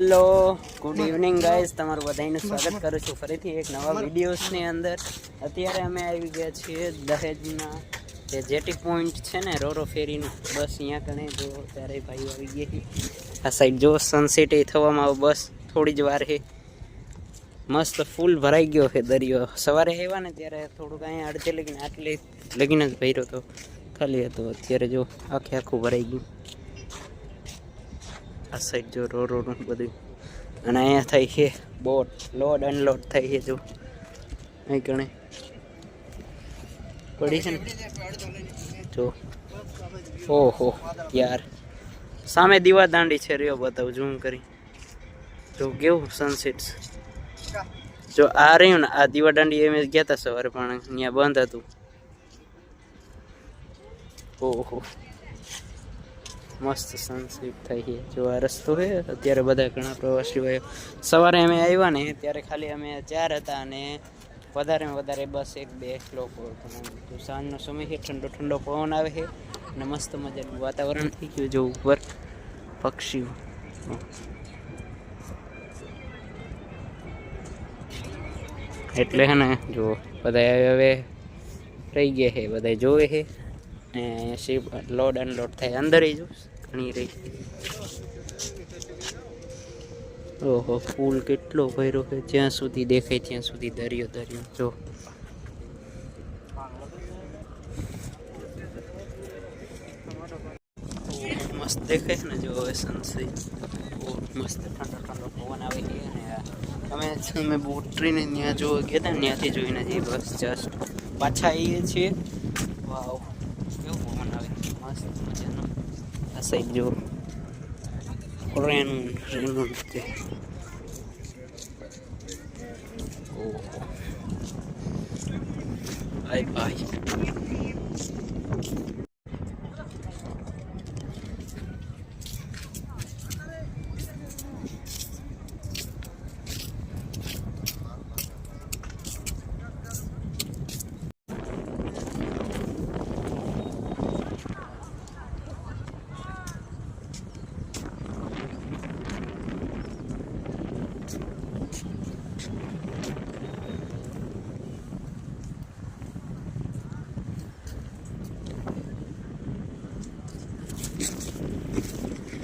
Hello good evening guys તમારું બધાનું સ્વાગત કરું છું ફરીથી એક નવા વિડીયોઝની અંદર. અત્યારે અમે આવી ગયા છીએ દહેજના જે જેટી પોઈન્ટ છે ને રોરો ફેરીનું બસ અહીંયા કણે જો ત્યારે ભાઈઓ આવી ગયા આ સાઈડ જો સનસેટ એ થવામાં આવે, બસ થોડી જ વાર છે મસ્ત ફૂલ ભરાઈ ગયો છે દરિયો. સવારે આવ્યા ને ત્યારે થોડુંક અહીંયા અડધે લગીને, આટલે લગીને જ ભર્યો હતો ખાલી હતો. અત્યારે જો આખે આખું ભરાઈ ગયું. આ સાઈડ જો રો રોનું બધું. અને અહીંયા થાય છે બોટ લોડ અનલોડ થાય છે જો. અહીં ગણે પડી છે ને? જો. ઓહો, યાર. સામે દીવા દાંડી છે રહ્યો, બતાવું ઝૂમ કરી. જો, કેવું સનસેટ જો, આ રહ્યું ને, આ દીવા દાંડી એમ ગયા હતા સવારે પણ, અહીંયા બંધ હતું. ઓહો. મસ્ત સનસેટ થઈ છે જો આ રસ્તો છે, અત્યારે બધા ઘણા પ્રવાસીઓ. સવારે અમે આવ્યા ને, ત્યારે ખાલી અમે ચાર હતા અને વધારે વધારે બસ એક બે લોકો તો સાંજનો સમય છે, ઠંડો ઠંડો પવન આવે છે અને મસ્ત મજાનું વાતાવરણ થઈ ગયું જો ઉપર પક્ષીઓ. એટલે હે ને, જો બધા હવે રહી ગયા છે બધા જોવે છે. ને શિપ લોડ અનલોડ થાય અંદર જો ઘણી રહી. ઓહો ફૂલ કેટલો ભર્યો કે જ્યાં સુધી દેખાય ત્યાં સુધી દરિયો દરિયો, જો. મસ્ત દેખાય ને જો હવે સનસેટ બહુ મસ્ત ઠંડો ઠંડો પવન આવે છે અને અમે અમે બોટ ટ્રેન ત્યાં જોવા ગયા હતા ત્યાંથી જોઈને જઈએ બસ જસ્ટ પાછા આવીએ છીએ. વાવ. આવે મસ્ત મજાનો આ સાઈડ જો રેન Thank you.